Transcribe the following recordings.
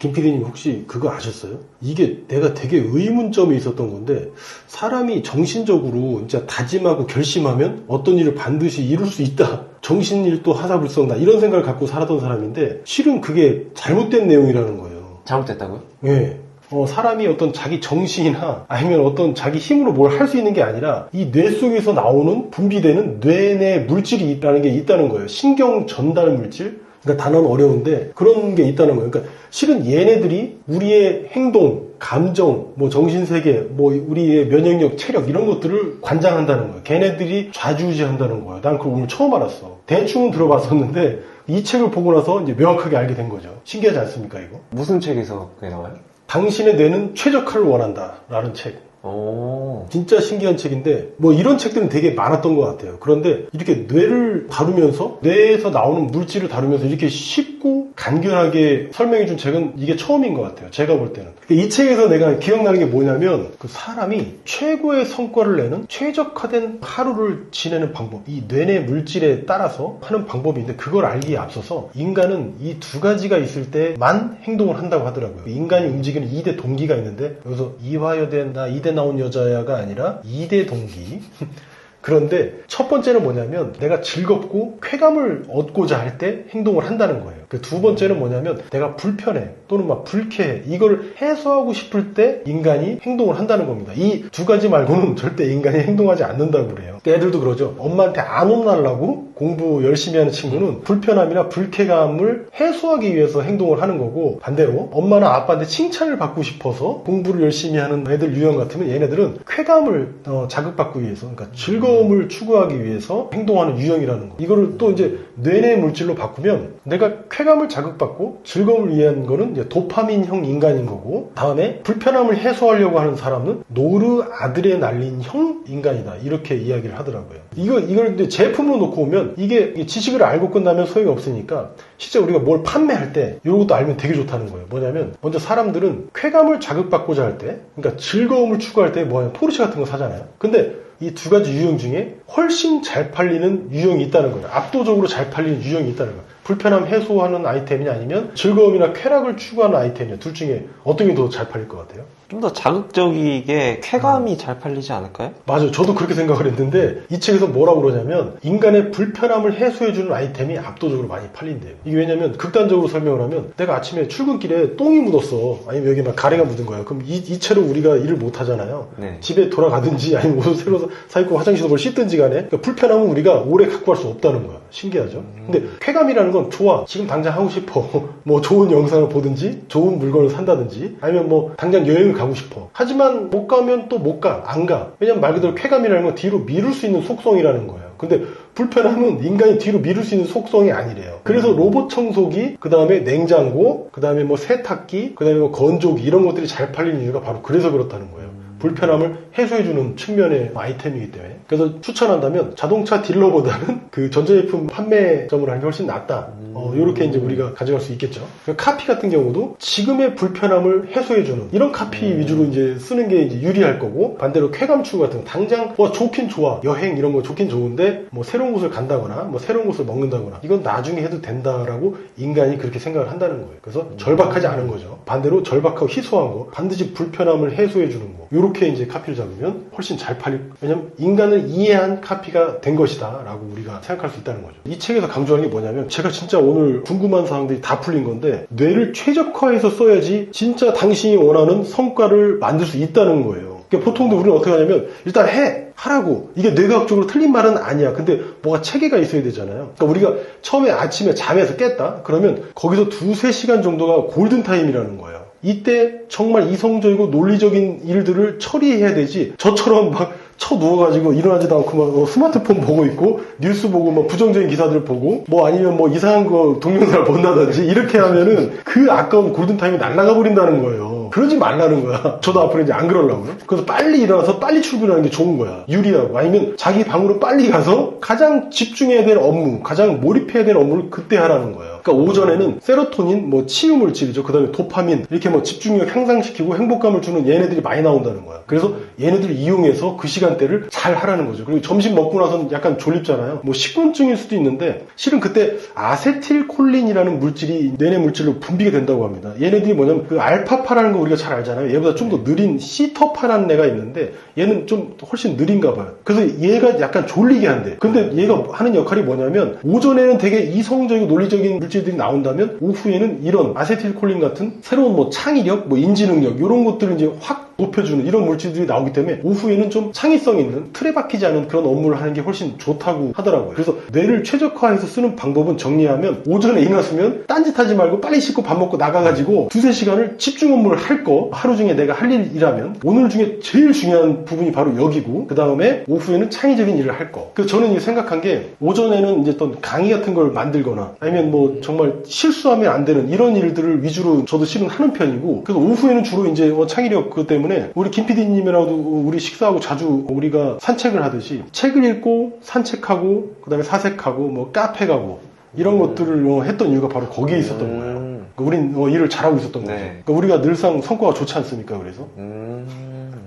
김 PD님 혹시 그거 아셨어요? 이게 내가 되게 의문점이 있었던 건데 사람이 정신적으로 진짜 다짐하고 결심하면 어떤 일을 반드시 이룰 수 있다. 정신일도 하사불성다. 이런 생각을 갖고 살았던 사람인데 실은 그게 잘못된 내용이라는 거예요. 잘못됐다고요? 예. 어, 사람이 어떤 자기 정신이나 아니면 어떤 자기 힘으로 뭘 할 수 있는 게 아니라 이 뇌 속에서 나오는 분비되는 뇌 내 물질이 있다는 게 있다는 거예요. 신경 전달 물질. 그러니까 단어는 어려운데 그런 게 있다는 거예요. 그러니까 실은 얘네들이 우리의 행동, 감정, 뭐 정신세계, 뭐 우리의 면역력, 체력 이런 것들을 관장한다는 거예요. 걔네들이 좌지우지한다는 거예요. 난 그걸 오늘 처음 알았어. 대충은 들어봤었는데 이 책을 보고 나서 이제 명확하게 알게 된 거죠. 신기하지 않습니까 이거? 무슨 책에서 그게 나와요? 당신의 뇌는 최적화를 원한다. 라는 책. 오. 진짜 신기한 책인데, 뭐 이런 책들은 되게 많았던 것 같아요. 그런데 이렇게 뇌를 다루면서, 뇌에서 나오는 물질을 다루면서 이렇게 쉽고 간결하게 설명해 준 책은 이게 처음인 것 같아요. 제가 볼 때는. 이 책에서 내가 기억나는 게 뭐냐면, 그 사람이 최고의 성과를 내는 최적화된 하루를 지내는 방법, 이 뇌내 물질에 따라서 하는 방법이 있는데, 그걸 알기에 앞서서 인간은 이 두 가지가 있을 때만 행동을 한다고 하더라고요. 인간이 움직이는 2대 동기가 있는데, 여기서 이화여대 나 이대 나온 여자야가 아니라 2대 동기. 그런데 첫 번째는 뭐냐면 내가 즐겁고 쾌감을 얻고자 할 때 행동을 한다는 거예요. 그 두 번째는 뭐냐면 내가 불편해 또는 막 불쾌해 이걸 해소하고 싶을 때 인간이 행동을 한다는 겁니다. 이 두 가지 말고는 절대 인간이 행동하지 않는다고 그래요. 애들도 그러죠. 엄마한테 안 혼나려고 공부 열심히 하는 친구는 불편함이나 불쾌감을 해소하기 위해서 행동을 하는 거고 반대로 엄마나 아빠한테 칭찬을 받고 싶어서 공부를 열심히 하는 애들 유형 같으면 얘네들은 쾌감을 어, 자극받기 위해서 그러니까 즐거움을 추구하기 위해서 행동하는 유형이라는 거. 이거를 또 이제 뇌내 물질로 바꾸면 내가 쾌 감을 자극받고 즐거움을 위한 거는 도파민형 인간인 거고 다음에 불편함을 해소하려고 하는 사람은 노르 아드레날린형 인간이다 이렇게 이야기를 하더라고요. 이거 이걸 이제 제품으로 놓고 오면 이게 지식을 알고 끝나면 소용이 없으니까 실제 우리가 뭘 판매할 때 이런 것도 알면 되게 좋다는 거예요. 뭐냐면 먼저 사람들은 쾌감을 자극받고자 할 때, 그러니까 즐거움을 추구할 때 뭐냐 포르쉐 같은 거 사잖아요. 근데 이두 가지 유형 중에 훨씬 잘 팔리는 유형이 있다는 거예요. 압도적으로 잘 팔리는 유형이 있다는 거예요. 불편함 해소하는 아이템이냐 아니면 즐거움이나 쾌락을 추구하는 아이템이냐 둘 중에 어떤 게 더 잘 팔릴 것 같아요? 좀 더 자극적이게 쾌감이 잘 팔리지 않을까요? 맞아요. 저도 그렇게 생각을 했는데 이 책에서 뭐라고 그러냐면 인간의 불편함을 해소해주는 아이템이 압도적으로 많이 팔린대요. 이게 왜냐면 극단적으로 설명을 하면 내가 아침에 출근길에 똥이 묻었어. 아니면 여기 막 가래가 묻은 거야. 그럼 이, 이 채로 우리가 일을 못 하잖아요. 네. 집에 돌아가든지 아니면 옷을 새로 사 입고 화장실에서 뭘 씻든지 간에 그러니까 불편함은 우리가 오래 갖고 갈 수 없다는 거야. 신기하죠? 근데 쾌감이라는 건 좋아. 지금 당장 하고 싶어. 뭐 좋은 영상을 보든지 좋은 물건을 산다든지 아니면 뭐 당장 여행을 가고 싶어. 하지만 못 가면 또 못 가. 안 가. 왜냐면 말 그대로 쾌감이라는 건 뒤로 미룰 수 있는 속성이라는 거예요. 근데 불편함은 인간이 뒤로 미룰 수 있는 속성이 아니래요. 그래서 로봇 청소기, 그 다음에 냉장고, 그 다음에 뭐 세탁기, 그 다음에 뭐 건조기 이런 것들이 잘 팔리는 이유가 바로 그래서 그렇다는 거예요. 불편함을 해소해주는 측면의 아이템이기 때문에. 그래서 추천한다면 자동차 딜러보다는 그 전자제품 판매점을 하는 게 훨씬 낫다. 어, 요렇게 이제 우리가 가져갈 수 있겠죠. 그 카피 같은 경우도 지금의 불편함을 해소해주는 이런 카피 위주로 이제 쓰는 게 이제 유리할 거고 반대로 쾌감 추구 같은 거 당장 와 좋긴 좋아 여행 이런 거 좋긴 좋은데 뭐 새로운 곳을 간다거나 뭐 새로운 곳을 먹는다거나 이건 나중에 해도 된다라고 인간이 그렇게 생각을 한다는 거예요. 그래서 절박하지 않은 거죠. 반대로 절박하고 희소한 거 반드시 불편함을 해소해주는 거 요렇게 이제 카피를 잡으면 훨씬 잘 팔릴 왜냐면 인간을 이해한 카피가 된 것이다 라고 우리가 생각할 수 있다는 거죠. 이 책에서 강조하는 게 뭐냐면 제가 진짜 오늘 궁금한 사항들이 다 풀린 건데 뇌를 최적화해서 써야지 진짜 당신이 원하는 성과를 만들 수 있다는 거예요. 그러니까 보통도 우리는 어떻게 하냐면 일단 해 하라고 이게 뇌과학적으로 틀린 말은 아니야. 근데 뭐가 체계가 있어야 되잖아요. 그러니까 우리가 처음에 아침에 잠에서 깼다 그러면 거기서 두세 시간 정도가 골든 타임이라는 거예요. 이때 정말 이성적이고 논리적인 일들을 처리해야 되지 저처럼 막 쳐 누워가지고 일어나지도 않고 막 어, 스마트폰 보고 있고 뉴스 보고 막 부정적인 기사들 보고 뭐 아니면 뭐 이상한 거 동영상을 본다든지 이렇게 하면은 그 아까운 골든타임이 날아가 버린다는 거예요. 그러지 말라는 거야. 저도 앞으로 이제 안 그러려고요. 그래서 빨리 일어나서 빨리 출근하는 게 좋은 거야. 유리하고. 아니면 자기 방으로 빨리 가서 가장 집중해야 될 업무, 가장 몰입해야 될 업무를 그때 하라는 거예요. 그러니까 오전에는 세로토닌, 뭐 치유 물질이죠. 그 다음에 도파민, 이렇게 뭐 집중력 향상시키고 행복감을 주는 얘네들이 많이 나온다는 거야. 그래서 얘네들을 이용해서 그 시간대를 잘 하라는 거죠. 그리고 점심 먹고 나서는 약간 졸립잖아요. 뭐 식곤증일 수도 있는데 실은 그때 아세틸콜린이라는 물질이 뇌내 물질로 분비가 된다고 합니다. 얘네들이 뭐냐면 그 알파파라는 거 우리가 잘 알잖아요. 얘보다 좀 더 느린 시터파라는 애가 있는데 얘는 좀 훨씬 느린가 봐요. 그래서 얘가 약간 졸리게 한대. 근데 얘가 하는 역할이 뭐냐면 오전에는 되게 이성적이고 논리적인 물질들이 나온다면 오후에는 이런 아세틸콜린 같은 새로운 뭐 창의력, 뭐 인지 능력 이런 것들을 이제 확 높여주는 이런 물질들이 나오기 때문에 오후에는 좀 창의성 있는 틀에 박히지 않은 그런 업무를 하는 게 훨씬 좋다고 하더라고요. 그래서 뇌를 최적화해서 쓰는 방법은 정리하면 오전에 일어났으면 딴짓하지 말고 빨리 씻고 밥 먹고 나가가지고 두세 시간을 집중 업무를 할 거 하루 중에 내가 할 일이라면 오늘 중에 제일 중요한 부분이 바로 여기고 그 다음에 오후에는 창의적인 일을 할 거. 그래서 저는 생각한 게 오전에는 이제 어떤 강의 같은 걸 만들거나 아니면 뭐 정말 실수하면 안 되는 이런 일들을 위주로 저도 실은 하는 편이고 그래서 오후에는 주로 이제 뭐 창의력 그 때문에 우리 김 PD님이라도 우리 식사하고 자주 우리가 산책을 하듯이 책을 읽고 산책하고 그다음에 사색하고 뭐 카페 가고 이런 것들을 어, 했던 이유가 바로 거기에 있었던 거예요. 음. 그러니까 우린 어, 일을 잘하고 있었던 거죠. 네. 그러니까 우리가 늘상 성과가 좋지 않습니까? 그래서 음.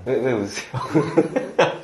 왜, 왜 웃으세요?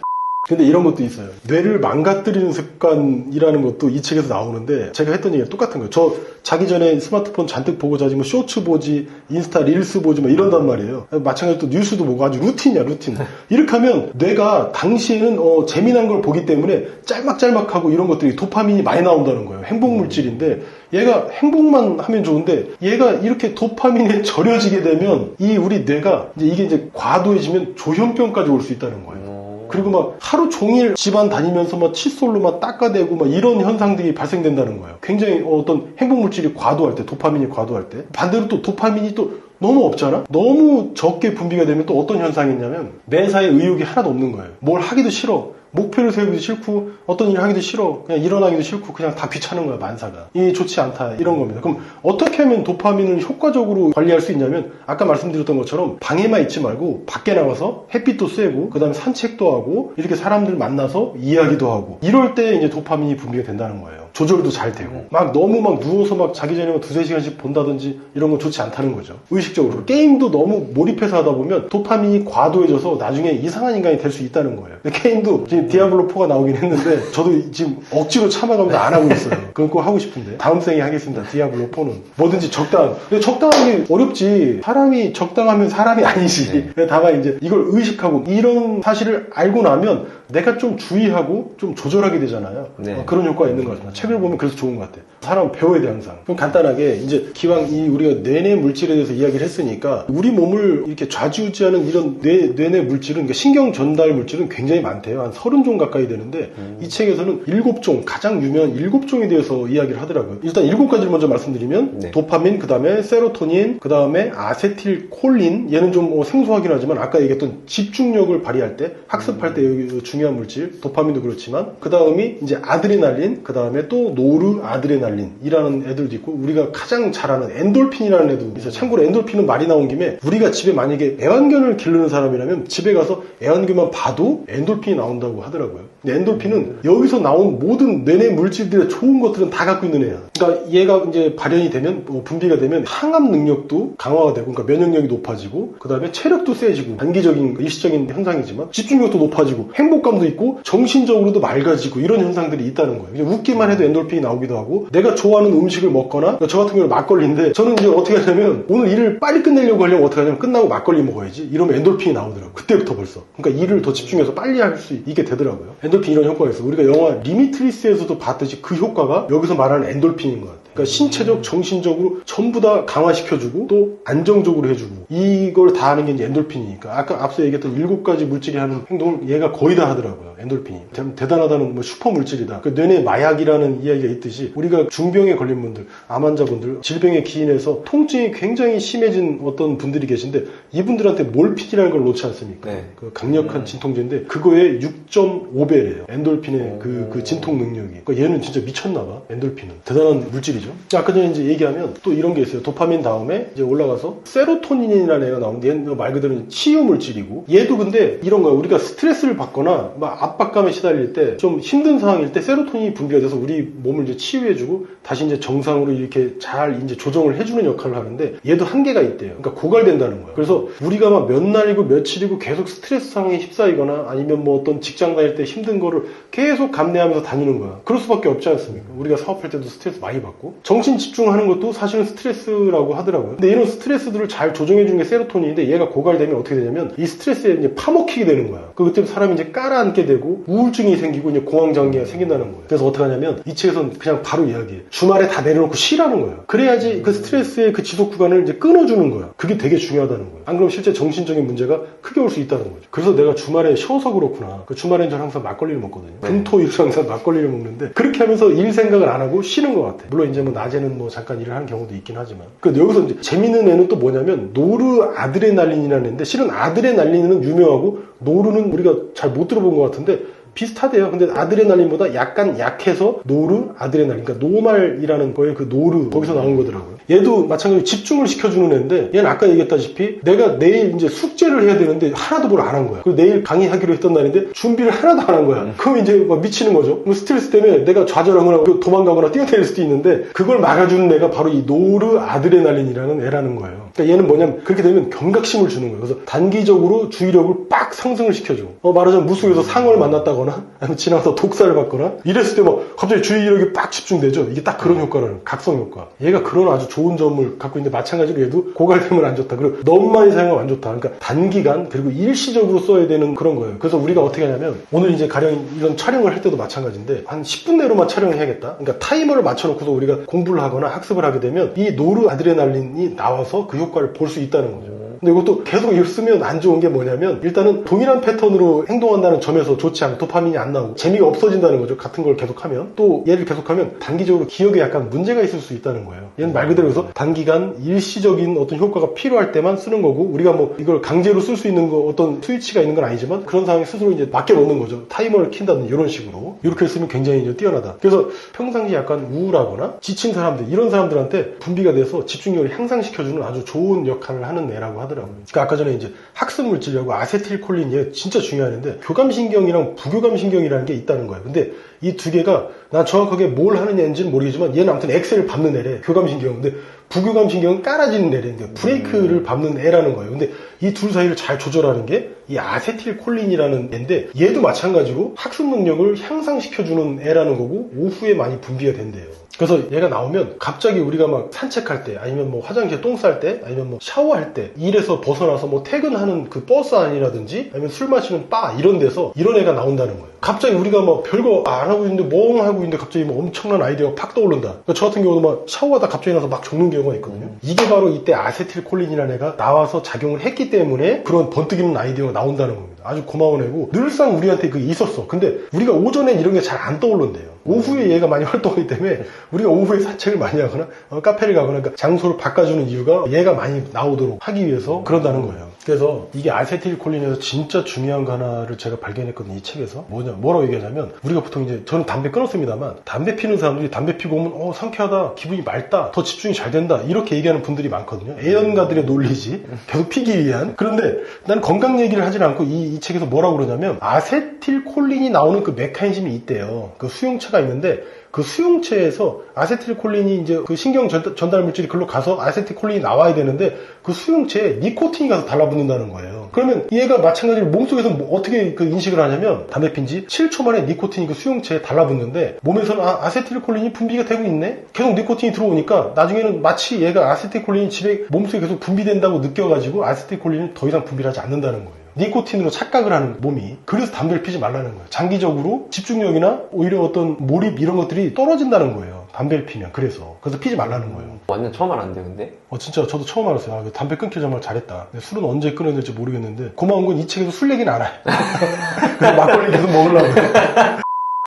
근데 이런 것도 있어요. 뇌를 망가뜨리는 습관이라는 것도 이 책에서 나오는데 제가 했던 얘기가 똑같은 거예요. 저 자기 전에 스마트폰 잔뜩 보고 자지 뭐 쇼츠 보지, 인스타 릴스 보지 뭐 이런단 말이에요. 마찬가지로 또 뉴스도 보고 아주 루틴이야 루틴. 이렇게 하면 뇌가 당시에는 어, 재미난 걸 보기 때문에 짤막짤막하고 이런 것들이 도파민이 많이 나온다는 거예요. 행복 물질인데 얘가 행복만 하면 좋은데 얘가 이렇게 도파민에 절여지게 되면 이 우리 뇌가 이제 이게 이제 과도해지면 조현병까지 올 수 있다는 거예요. 그리고 막 하루 종일 집안 다니면서 막 칫솔로 막 닦아대고 막 이런 현상들이 발생된다는 거예요. 굉장히 어떤 행복 물질이 과도할 때, 도파민이 과도할 때. 반대로 또 도파민이 또 너무 없잖아? 너무 적게 분비가 되면 또 어떤 현상이 있냐면 매사에 의욕이 하나도 없는 거예요. 뭘 하기도 싫어. 목표를 세우기도 싫고 어떤 일을 하기도 싫어. 그냥 일어나기도 싫고 그냥 다 귀찮은 거야, 만사가. 이 좋지 않다. 이런 겁니다. 그럼 어떻게 하면 도파민을 효과적으로 관리할 수 있냐면 아까 말씀드렸던 것처럼 방에만 있지 말고 밖에 나가서 햇빛도 쐬고 그 다음에 산책도 하고 이렇게 사람들 만나서 이야기도 하고 이럴 때 이제 도파민이 분비가 된다는 거예요. 조절도 잘 되고 막 너무 막 누워서 막 자기 전에 막 두세 시간씩 본다든지 이런 건 좋지 않다는 거죠. 의식적으로 게임도 너무 몰입해서 하다 보면 도파민이 과도해져서 나중에 이상한 인간이 될 수 있다는 거예요. 근데 게임도 지금 디아블로 4가 나오긴 했는데 저도 지금 억지로 참아가면서 안 하고 있어요. 그건 꼭 하고 싶은데 다음 생에 하겠습니다. 디아블로 4는 뭐든지 적당. 근데 적당한 게 어렵지. 사람이 적당하면 사람이 아니지. 다만 이제 이걸 의식하고 이런 사실을 알고 나면 내가 좀 주의하고 좀 조절하게 되잖아요. 네. 어, 그런 효과가 있는 것 같아요. 책을 보면 그래서 좋은 것 같아요. 사람 배워야 돼 항상. 그럼 간단하게 이제 기왕 이 우리가 뇌내 물질에 대해서 이야기를 했으니까 우리 몸을 이렇게 좌지우지하는 이런 뇌, 뇌내 물질은 그러니까 신경 전달 물질은 굉장히 많대요. 한 30종 가까이 되는데 이 책에서는 7종 가장 유명한 7종에 대해서 이야기를 하더라고요. 일단 7가지를 먼저 말씀드리면 네. 도파민, 그 다음에 세로토닌, 그 다음에 아세틸콜린 얘는 좀 어, 생소하긴 하지만 아까 얘기했던 집중력을 발휘할 때 학습할 때 여기 중요한 물질 도파민도 그렇지만 그 다음이 이제 아드레날린 그 다음에 또 노르 아드레날린이라는 애들도 있고 우리가 가장 잘 아는 엔돌핀이라는 애도 있어요. 참고로 엔돌핀은 말이 나온 김에 우리가 집에 만약에 애완견을 기르는 사람이라면 집에 가서 애완견만 봐도 엔돌핀이 나온다고 하더라고요. 근데 엔돌핀은 여기서 나온 모든 뇌내 물질들의 좋은 것들은 다 갖고 있는 애야. 그러니까 얘가 이제 발현이 되면 어, 분비가 되면 항암 능력도 강화가 되고 그러니까 면역력이 높아지고 그 다음에 체력도 세지고 단기적인 일시적인 현상이지만 집중력도 높아지고 행복감 도 있고 정신적으로도 맑아지고 이런 현상들이 있다는 거예요. 웃기만 해도 엔돌핀이 나오기도 하고 내가 좋아하는 음식을 먹거나 그러니까 저 같은 경우는 막걸리인데 저는 이제 어떻게 하냐면 오늘 일을 빨리 끝내려고 하려면 어떻게 하냐면 끝나고 막걸리 먹어야지 이러면 엔돌핀이 나오더라고요. 그때부터 벌써. 그러니까 일을 더 집중해서 빨리 할 수 있게 되더라고요. 엔돌핀 이런 있어요. 우리가 영화 리미트리스에서도 봤듯이 그 효과가 여기서 말하는 엔돌핀인 것 같아요. 그러니까 신체적, 정신적으로 전부 다 강화시켜주고 또 안정적으로 해주고 이걸 다 하는 게 이제 엔돌핀이니까 아까 앞서 얘기했던 일곱 가지 물질이 하는 행동을 얘가 거의 다 하더라고요. 엔돌핀이 참 대단하다는 뭐 슈퍼 물질이다. 그 뇌내 마약이라는 이야기가 있듯이 우리가 중병에 걸린 분들, 암 환자분들, 질병에 기인해서 통증이 굉장히 심해진 어떤 분들이 계신데 이분들한테 몰핀이라는 걸 놓지 않습니까? 네. 그 강력한 진통제인데 그거의 6.5배래요. 엔돌핀의 그, 그 진통 능력이. 그러니까 얘는 진짜 미쳤나 봐. 엔돌핀은 대단한 물질이죠. 얘기죠. 아까 전에 이제 얘기하면 또 이런 게 있어요. 도파민 다음에 이제 올라가서 세로토닌이라는 애가 나오는데 얘는 말 그대로 치유 물질이고 얘도 근데 이런 거야. 우리가 스트레스를 받거나 막 압박감에 시달릴 때 좀 힘든 상황일 때 세로토닌이 분비가 돼서 우리 몸을 이제 치유해주고 다시 이제 정상으로 이렇게 잘 이제 조정을 해주는 역할을 하는데 얘도 한계가 있대요. 그러니까 고갈된다는 거야. 그래서 우리가 막 몇 날이고 며칠이고 계속 스트레스 상황에 휩싸이거나 아니면 뭐 어떤 직장 다닐 때 힘든 거를 계속 감내하면서 다니는 거야. 그럴 수밖에 없지 않습니까? 우리가 사업할 때도 스트레스 많이 받고 정신 집중하는 것도 사실은 스트레스라고 하더라고요. 근데 이런 스트레스들을 잘 조정해 주는 게 세로토닌인데 얘가 고갈되면 어떻게 되냐면 이 스트레스에 이제 파먹히게 되는 거야. 그 그때 사람이 이제 깔아앉게 되고 우울증이 생기고 이제 공황 장애가 생긴다는 거예요. 그래서 어떻게 하냐면 이 책에서는 그냥 바로 이야기해. 주말에 다 내려놓고 쉬라는 거예요. 그래야지 그 스트레스의 그 지속 구간을 이제 끊어주는 거야. 그게 되게 중요하다는 거예요. 안 그러면 실제 정신적인 문제가 크게 올 수 있다는 거죠. 그래서 내가 주말에 쉬어서 그렇구나. 그 주말엔 저는 항상 막걸리를 먹거든요. 네. 금토일은 항상 막걸리를 먹는데 그렇게 하면서 일 생각을 안 하고 쉬는 것 같아. 물론 이제 뭐 낮에는 뭐 잠깐 일을 하는 경우도 있긴 하지만. 그 여기서 이제 재밌는 애는 또 뭐냐면 노르 아드레날린이라는 애인데 실은 아드레날린은 유명하고 노르는 우리가 잘 못 들어본 것 같은데 비슷하대요. 근데 아드레날린보다 약간 약해서 노르 아드레날린, 그러니까 노말이라는 거에 그 노르 거기서 나온 거더라고요. 얘도 마찬가지로 집중을 시켜주는 애인데 얘는 아까 얘기했다시피 내가 내일 이제 숙제를 해야 되는데 하나도 뭘 안 한 거야. 그리고 내일 강의하기로 했던 날인데 준비를 하나도 안 한 거야. 그럼 이제 막 미치는 거죠. 그럼 스트레스 때문에 내가 좌절하거나 도망가거나 뛰어내릴 수도 있는데 그걸 막아주는 애가 바로 이 노르 아드레날린이라는 애라는 거예요. 그러니까 얘는 뭐냐면 그렇게 되면 경각심을 주는 거예요. 그래서 단기적으로 주의력을 빡 상승을 시켜줘. 어, 말하자면 물속에서 상어를 만났다거나 아니면 지나가서 독사를 받거나 이랬을 때 막 갑자기 주의력이 빡 집중되죠. 이게 딱 그런 효과라는 각성 효과. 얘가 그런 아주 좋은 점을 갖고 있는데 마찬가지로 얘도 고갈되면 안 좋다. 그리고 너무 많이 사용하면 안 좋다. 그러니까 단기간 그리고 일시적으로 써야 되는 그런 거예요. 그래서 우리가 어떻게 하냐면 오늘 이제 가령 이런 촬영을 할 때도 마찬가지인데 한 10분 내로만 촬영을 해야겠다. 그러니까 타이머를 맞춰놓고서 우리가 공부를 하거나 학습을 하게 되면 이 노르 아드레날린이 나와서 그 효과를 볼 수 있다는 거죠. 근데 이것도 계속 쓰면 안 좋은 게 뭐냐면 일단은 동일한 패턴으로 행동한다는 점에서 좋지 않고 도파민이 안 나오고 재미가 없어진다는 거죠. 같은 걸 계속하면 또 얘를 계속하면 단기적으로 기억에 약간 문제가 있을 수 있다는 거예요. 얘는 말 그대로 해서 단기간 일시적인 어떤 효과가 필요할 때만 쓰는 거고 우리가 뭐 이걸 강제로 쓸 수 있는 거 어떤 스위치가 있는 건 아니지만 그런 상황에 스스로 이제 맡겨 놓는 거죠. 타이머를 킨다든지 이런 식으로 이렇게 쓰면 굉장히 이제 뛰어나다. 그래서 평상시 약간 우울하거나 지친 사람들 이런 사람들한테 분비가 돼서 집중력을 향상시켜주는 아주 좋은 역할을 하는 애라고 하더라고요. 그러니까 아까 전에 이제 학습 물질이라고 아세틸콜린 얘 진짜 중요한데 교감신경이랑 부교감신경이라는 게 있다는 거예요. 근데 이 두 개가 난 정확하게 뭘 하는 애인지는 모르겠지만 얘는 아무튼 엑셀을 밟는 애래. 교감신경. 근데 부교감신경은 깔아지는 애래. 근데 브레이크를 밟는 애라는 거예요. 근데 이 둘 사이를 잘 조절하는 게 이 아세틸콜린이라는 애인데 얘도 마찬가지로 학습 능력을 향상시켜주는 애라는 거고 오후에 많이 분비가 된대요. 그래서 얘가 나오면 갑자기 우리가 막 산책할 때 아니면 뭐 화장실에 똥쌀 때 아니면 뭐 샤워할 때 일에서 벗어나서 뭐 퇴근하는 그 버스 안이라든지 아니면 술 마시는 바 이런 데서 이런 애가 나온다는 거예요. 갑자기 우리가 막 별거 안 하고 있는데 멍 하고 있는데 갑자기 뭐 엄청난 아이디어가 팍 떠오른다. 그러니까 저 같은 경우도 막 샤워하다 갑자기 나서 막 적는 경우가 있거든요. 이게 바로 이때 아세틸콜린이라는 애가 나와서 작용을 했기 때문에 그런 번뜩 이는 아이디어가 나온다는 겁니다. 아주 고마운 애고 늘상 우리한테 그게 있었어. 근데 우리가 오전엔 이런 게 잘 안 떠오른대요. 오후에 얘가 많이 활동하기 때문에 우리가 오후에 산책을 많이 하거나 어, 카페를 가거나 그러니까 장소를 바꿔주는 이유가 얘가 많이 나오도록 하기 위해서 그런다는 거예요. 그래서 이게 아세틸콜린에서 진짜 중요한 거 하나를 제가 발견했거든요. 이 책에서 뭐냐 뭐라고 얘기하냐면 우리가 보통 이제 저는 담배 끊었습니다만 담배 피는 사람들이 담배 피고 오면 어 상쾌하다 기분이 맑다 더 집중이 잘 된다 이렇게 얘기하는 분들이 많거든요. 애연가들의 논리지 계속 피기 위한 그런데 난 건강 얘기를 하진 않고 이, 이 책에서 뭐라고 그러냐면 아세틸콜린이 나오는 그 메커니즘이 있대요. 그 수용체가 있는데 그 수용체에서 아세틸콜린이 이제 그 신경 전- 전달 물질이 글로 가서 아세틸콜린이 나와야 되는데 그 수용체에 니코틴이 가서 달라붙는다는 거예요. 그러면 얘가 마찬가지로 몸속에서 뭐 어떻게 그 인식을 하냐면 담배 핀지 7초 만에 니코틴이 그 수용체에 달라붙는데 몸에서는 아, 아세틸콜린이 분비가 되고 있네? 계속 니코틴이 들어오니까 나중에는 마치 얘가 아세틸콜린이 집에 몸속에 계속 분비된다고 느껴가지고 아세틸콜린을 더 이상 분비를 하지 않는다는 거예요. 니코틴으로 착각을 하는 몸이 그래서 담배를 피지 말라는 거예요. 장기적으로 집중력이나 오히려 어떤 몰입 이런 것들이 떨어진다는 거예요. 담배를 피면 그래서 그래서 피지 말라는 거예요. 완전 처음 알았는데 근데 어 진짜 저도 처음 알았어요. 아, 담배 끊기 정말 잘했다. 술은 언제 끊어야 될지 모르겠는데 고마운 건 이 책에서 술 얘기는 안 해. 그냥 막걸리 계속 먹으려고.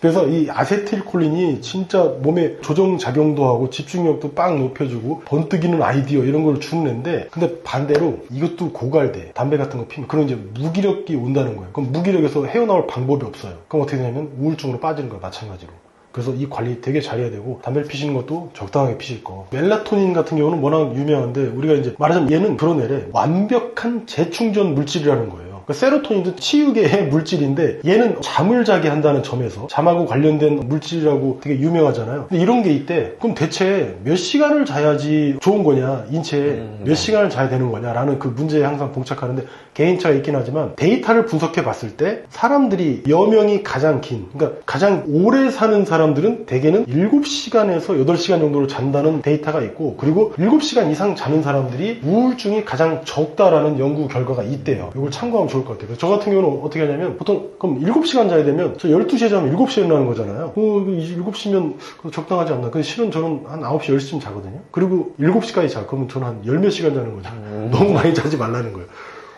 그래서 이 아세틸콜린이 진짜 몸에 조정 작용도 하고 집중력도 빵 높여주고 번뜩이는 아이디어 이런 걸 주는 애인데 근데 반대로 이것도 고갈돼. 담배 같은 거 피면. 그런 이제 무기력이 온다는 거예요. 그럼 무기력에서 헤어나올 방법이 없어요. 그럼 어떻게 되냐면 우울증으로 빠지는 거예요 마찬가지로. 그래서 이 관리 되게 잘해야 되고 담배를 피시는 것도 적당하게 피실 거. 멜라토닌 같은 경우는 워낙 유명한데 우리가 이제 말하자면 얘는 그런 애래. 완벽한 재충전 물질이라는 거예요. 그러니까 세로토닌도 치유계의 물질인데 얘는 잠을 자게 한다는 점에서 잠하고 관련된 물질이라고 되게 유명하잖아요. 근데 이런 게 있대. 그럼 대체 몇 시간을 자야지 좋은 거냐? 인체에 음, 몇 네. 시간을 자야 되는 거냐라는 그 문제에 항상 봉착하는데 개인차가 있긴 하지만 데이터를 분석해 봤을 때 사람들이 여명이 가장 긴, 그러니까 가장 오래 사는 사람들은 대개는 7시간에서 8시간 정도를 잔다는 데이터가 있고 그리고 7시간 이상 자는 사람들이 우울증이 가장 적다라는 연구 결과가 있대요. 이걸 참고하면 좋을 것 같아요. 저 같은 경우는 어떻게 하냐면 보통 그럼 7시간 자야 되면 저 12시에 자면 7시에 일어나는 거잖아요. 어, 7시면 적당하지 않나. 근데 실은 저는 한 9시, 10시쯤 자거든요. 그리고 7시까지 자. 그러면 저는 한열몇 시간 자는 거죠. 너무 많이 자지 말라는 거예요.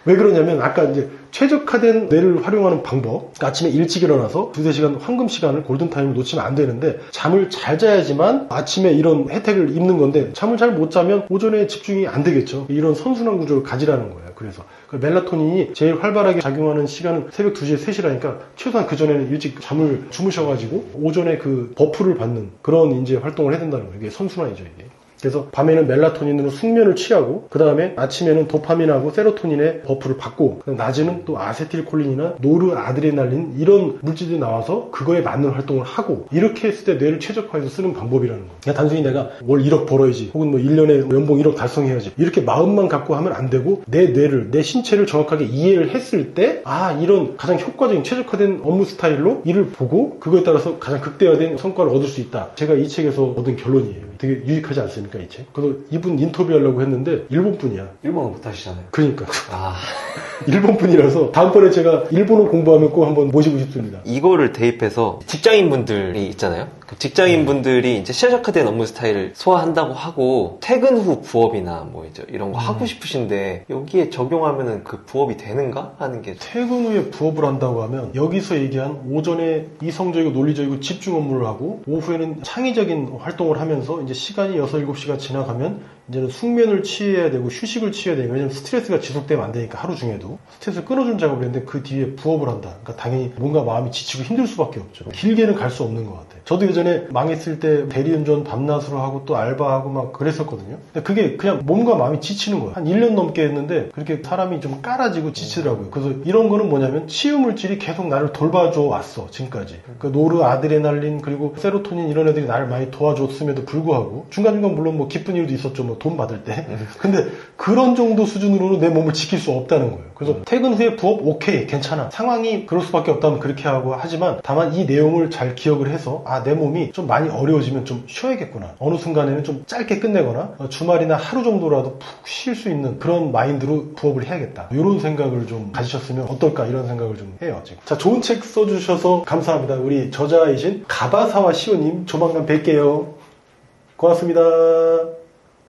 왜 그러냐면 아까 이제 최적화된 뇌를 활용하는 방법. 아침에 일찍 일어나서 두세 시간 황금 시간을 골든타임을 놓치면 안 되는데 잠을 잘 자야지만 아침에 이런 혜택을 입는 건데 잠을 잘 못 자면 오전에 집중이 안 되겠죠. 이런 선순환 구조를 가지라는 거예요. 그래서 그 멜라토닌이 제일 활발하게 작용하는 시간은 새벽 2시에 3시라니까 최소한 그전에는 일찍 잠을 주무셔가지고 오전에 그 버프를 받는 그런 이제 활동을 해야 된다는 거예요. 이게 선순환이죠 이게 그래서 밤에는 멜라토닌으로 숙면을 취하고 그 다음에 아침에는 도파민하고 세로토닌의 버프를 받고 그다음 낮에는 또 아세틸콜린이나 노르아드레날린 이런 물질이 나와서 그거에 맞는 활동을 하고 이렇게 했을 때 뇌를 최적화해서 쓰는 방법이라는 거예요. 그냥 단순히 내가 월 1억 벌어야지 혹은 뭐 1년에 연봉 1억 달성해야지 이렇게 마음만 갖고 하면 안 되고 내 뇌를 내 신체를 정확하게 이해를 했을 때 아 이런 가장 효과적인 최적화된 업무 스타일로 일을 보고 그거에 따라서 가장 극대화된 성과를 얻을 수 있다. 제가 이 책에서 얻은 결론이에요. 되게 유익하지 않습니까 이 책? 그래서 이분 인터뷰하려고 했는데 일본 분이야. 일본어 못하시잖아요. 그러니까 아 일본 분이라서 다음번에 제가 일본어 공부하면 꼭 한번 모시고 싶습니다. 이거를 대입해서 직장인 분들이 있잖아요. 그 직장인 분들이 이제 최적화된 업무 스타일을 소화한다고 하고 퇴근 후 부업이나 뭐 이제 이런 거 하고 싶으신데 여기에 적용하면은 그 부업이 되는가? 하는 게 퇴근 후에 부업을 한다고 하면 여기서 얘기한 오전에 이성적이고 논리적이고 집중 업무를 하고 오후에는 창의적인 활동을 하면서 이제 시간이 6, 7시가 지나가면 이제는 숙면을 취해야 되고 휴식을 취해야 되고 왜냐면 스트레스가 지속되면 안 되니까 하루 중에도 스트레스를 끊어준 작업을 했는데 그 뒤에 부업을 한다. 그러니까 당연히 뭔가 마음이 지치고 힘들 수밖에 없죠. 길게는 갈 수 없는 것 같아요. 저도 예전에 망했을 때 대리운전 밤낮으로 하고 또 알바하고 막 그랬었거든요. 근데 그게 그냥 몸과 마음이 지치는 거예요. 한 1년 넘게 했는데 그렇게 사람이 좀 깔아지고 지치더라고요. 그래서 이런 거는 뭐냐면 치유 물질이 계속 나를 돌봐줘 왔어 지금까지. 그 노르 아드레날린 그리고 세로토닌 이런 애들이 나를 많이 도와줬음에도 불구하고 중간중간 물론 뭐 기쁜 일도 있었죠. 뭐돈 받을 때. 근데 그런 정도 수준으로는 내 몸을 지킬 수 없다는 거예요. 그래서 퇴근 후에 부업 오케이 괜찮아. 상황이 그럴 수밖에 없다면 그렇게 하고 하지만 다만 이 내용을 잘 기억을 해서 아 내 몸이 좀 많이 어려워지면 좀 쉬어야겠구나. 어느 순간에는 좀 짧게 끝내거나 어, 주말이나 하루 정도라도 푹 쉴 수 있는 그런 마인드로 부업을 해야겠다. 이런 생각을 좀 가지셨으면 어떨까 이런 생각을 좀 해요. 지금. 자 좋은 책 써주셔서 감사합니다. 우리 저자이신 가바사와 시오님 조만간 뵐게요. 고맙습니다.